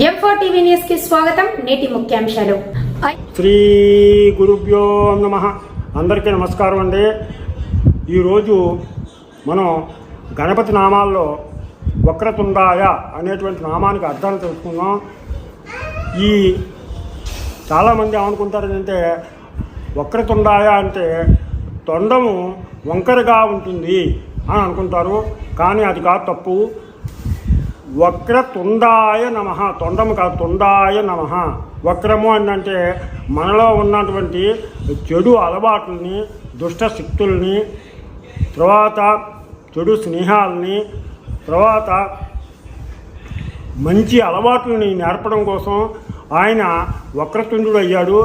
ఎంఫో TV న్యూస్కి స్వాగతం. నేటి ముఖ్యాంశాలు. శ్రీ గురుభ్యో నమ. అందరికీ నమస్కారం అండి. ఈరోజు మనం గణపతి నామాల్లో వక్రతుండాయ అనేటువంటి నామానికి అర్థాన్ని తెలుసుకుందాం. ఈ చాలామంది ఏమనుకుంటారంటే వక్రతుండాయ అంటే తొండము వంకరగా ఉంటుంది అని అనుకుంటారు. కానీ అది కాదు తప్పు. వక్రతుండాయ నమ. తొండము కాదు తుండాయ నమ. వక్రము అంటే మనలో ఉన్నటువంటి చెడు అలవాట్లని దుష్ట శక్తుల్ని తర్వాత చెడు స్నేహాలని తర్వాత మంచి అలవాట్లని నేర్పడం కోసం ఆయన వక్రతుండుడు అయ్యాడు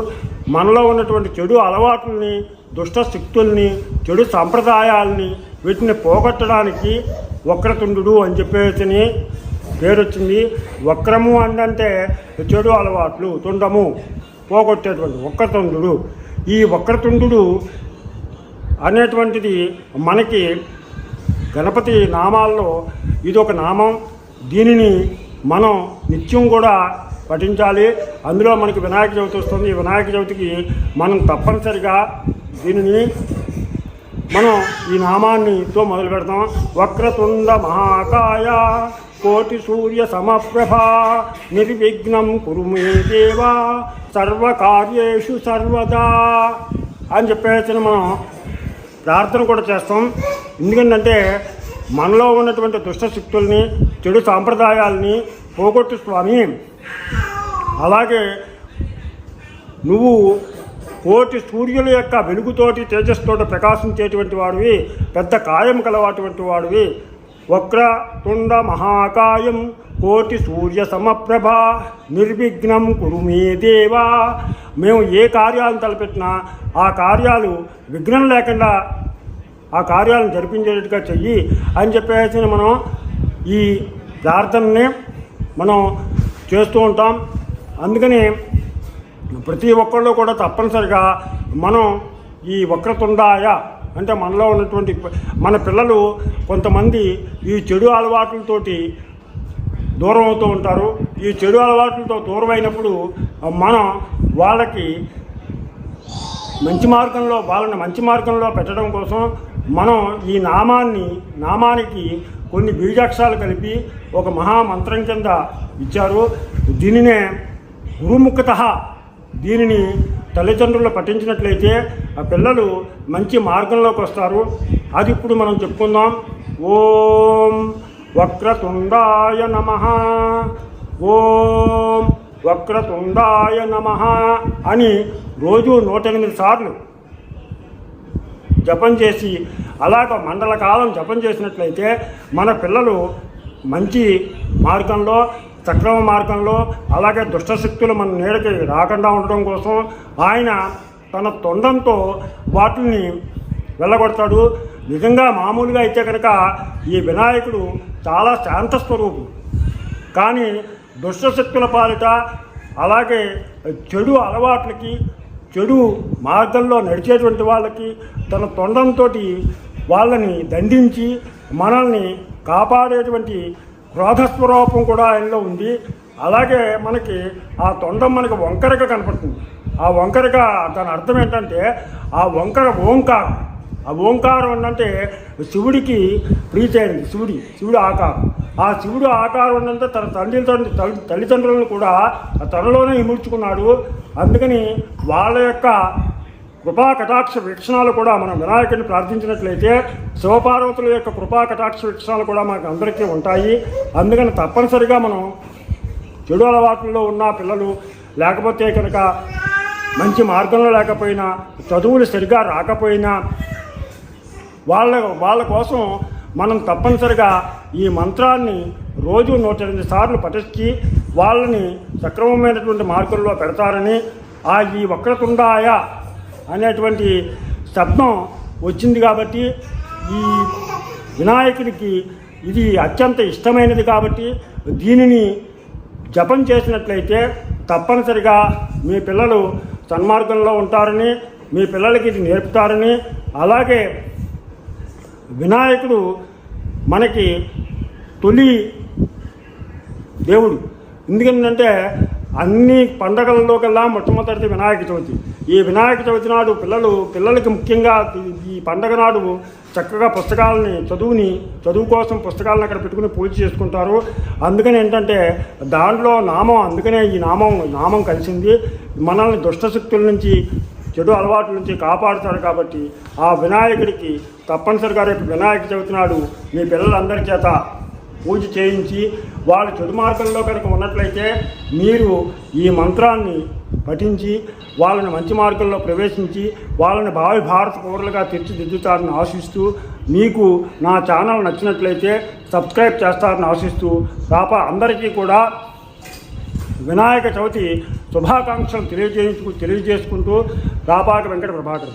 మనలో ఉన్నటువంటి చెడు అలవాట్లని దుష్ట శక్తుల్ని చెడు సంప్రదాయాల్ని వీటిని పోగొట్టడానికి వక్రతుండు అని చెప్పేసి పేరు వచ్చింది వక్రము అంటే చెడు అలవాట్లు తుండము పోగొట్టేటువంటి వక్రతుండు. ఈ వక్రతుండు అనేటువంటిది మనకి గణపతి నామాల్లో ఇది ఒక నామం. దీనిని మనం నిత్యం కూడా పఠించాలి. అందులో మనకి వినాయక చవితి వస్తుంది. ఈ వినాయక చవితికి మనం తప్పనిసరిగా దీనిని మనం ఈ నామాన్నితో మొదలు పెడతాం. వక్రతుండ మహాకాయ కోటి సూర్య సమప్రభ నిర్విఘ్నం కురుమే దేవా సర్వకార్యేషు సర్వదా అని చెప్పేసి మనం ప్రార్థన కూడా చేస్తాం. ఎందుకంటే మనలో ఉన్నటువంటి దుష్టశక్తుల్ని చెడు సాంప్రదాయాల్ని పోగొట్టు స్వామి. అలాగే నువ్వు కోటి సూర్యుల యొక్క వెలుగుతోటి తేజస్సుతోటి ప్రకాశించేటువంటి వాడివి పెద్ద కాయం కలవాటువంటి వాడివి. వక్ర తుండ మహాకాయం కోటి సూర్య సమప్రభ నిర్విఘ్నం కురు మే దేవా. మేము ఏ కార్యాలను తలపెట్టినా ఆ కార్యాలు విఘ్నం లేకుండా ఆ కార్యాలను జరిపించేటట్టుగా చెయ్యి అని చెప్పేసి మనం ఈ ప్రార్థనని మనం చేస్తూ ఉంటాం. అందుకని ప్రతి ఒక్కళ్ళు కూడా తప్పనిసరిగా మనం ఈ వక్రతుండాయ అంటే మనలో ఉన్నటువంటి మన పిల్లలు కొంతమంది ఈ చెడు అలవాట్లతోటి దూరం అవుతూ ఉంటారు. ఈ చెడు అలవాట్లతో దూరం అయినప్పుడు మనం వాళ్ళకి మంచి మార్గంలో వాళ్ళని మంచి మార్గంలో పెట్టడం కోసం మనం ఈ నామాన్ని నామానికి కొన్ని బీజాక్షరాలు కలిపి ఒక మహామంత్రం కింద ఇచ్చారు. దీనినే గురుముఖత దీనిని తల్లిదండ్రులు పఠించినట్లయితే ఆ పిల్లలు మంచి మార్గంలోకి వస్తారు. అది ఇప్పుడు మనం చెప్పుకుందాం. ఓం వక్రతుండాయ నమ. ఓం వక్రతుండాయ నమ అని రోజు నూట ఎనిమిది సార్లు జపం చేసి అలాగ మండల కాలం జపం చేసినట్లయితే మన పిల్లలు మంచి మార్గంలో సక్రమ మార్గంలో అలాగే దుష్టశక్తులు మన నీడకి రాకుండా ఉండడం కోసం ఆయన తన తొండంతో వాటిని వెళ్ళగొడతాడు. నిజంగా మామూలుగా అయితే కనుక ఈ వినాయకుడు చాలా శాంత స్వరూపుడు కానీ దుష్టశక్తుల పాలిట అలాగే చెడు అలవాట్లకి చెడు మార్గంలో నడిచేటువంటి వాళ్ళకి తన తొండంతో వాళ్ళని దండించి మనల్ని కాపాడేటువంటి క్రోధస్వరూపం కూడా ఆయనలో ఉంది. అలాగే మనకి ఆ తొండం మనకి వంకరగా కనపడుతుంది. ఆ వంకరగా దాని అర్థం ఏంటంటే ఆ వంకర ఓంకారం. ఆ ఓంకారం ఏంటంటే శివుడికి ప్రీతైనది శివుడి శివుడు ఆకారం. ఆ శివుడు ఆకారం ఏంటంటే తన తండ్రి తల్లి తల్లిదండ్రులను కూడా తనలోనే ఇముడ్చుకున్నాడు అందుకని వాళ్ళ యొక్క కృపా కటాక్ష వీక్షణాలు కూడా మనం వినాయకుడిని ప్రార్థించినట్లయితే శివపార్వతుల యొక్క కృపా కటాక్ష వీక్షణాలు కూడా మనకు అందరికీ ఉంటాయి. అందుకని తప్పనిసరిగా మనం చెడు అలవాట్లలో ఉన్న పిల్లలు లేకపోతే కనుక మంచి మార్గంలో లేకపోయినా చదువులు సరిగా రాకపోయినా వాళ్ళ వాళ్ళ కోసం మనం తప్పనిసరిగా ఈ మంత్రాన్ని రోజు నూట ఎనిమిది సార్లు పఠించి వాళ్ళని సక్రమమైనటువంటి మార్గంలో పెడతారని ఆ ఈ వక్రతుండాయ అనేటువంటి శబ్దం వచ్చింది కాబట్టి ఈ వినాయకుడికి ఇది అత్యంత ఇష్టమైనది కాబట్టి దీనిని జపం చేసినట్లయితే తప్పనిసరిగా మీ పిల్లలు సన్మార్గంలో ఉంటారని మీ పిల్లలకి ఇది నేర్పుతారని అలాగే వినాయకుడు మనకి తొలి దేవుడు. ఎందుకంటే అన్ని పండగలలో కల్లా మొట్టమొదటి వినాయక చవితి. ఈ వినాయక చవితి నాడు పిల్లలు పిల్లలకి ముఖ్యంగా ఈ- పండగ నాడు చక్కగా పుస్తకాలని చదువుని చదువు కోసం పుస్తకాలను అక్కడ పెట్టుకుని పూజ చేసుకుంటారు. అందుకని ఏంటంటే దాంట్లో నామం అందుకనే ఈ నామం నామం కలిసింది. మనల్ని దుష్టశక్తుల నుంచి చెడు అలవాట్ల నుంచి కాపాడుతాడు కాబట్టి ఆ వినాయకుడికి తప్పనిసరిగా రేపు వినాయక చవితి నాడు మీ పిల్లలందరి చేత పూజ చేయించి వాళ్ళు చెడుమార్గంలో కనుక ఉన్నట్లయితే మీరు ఈ మంత్రాన్ని పఠించి వాళ్ళని మంచి మార్గంలో ప్రవేశించి వాళ్ళని భావి భారత పౌరులుగా తీర్చిదిద్దుతారని ఆశిస్తూ మీకు నా ఛానల్ నచ్చినట్లయితే సబ్స్క్రైబ్ చేస్తారని ఆశిస్తూ పాప అందరికీ కూడా వినాయక చవితి శుభాకాంక్షలు తెలియజేయించుకు తెలియజేసుకుంటూ రాపాక వెంకట ప్రభాకర్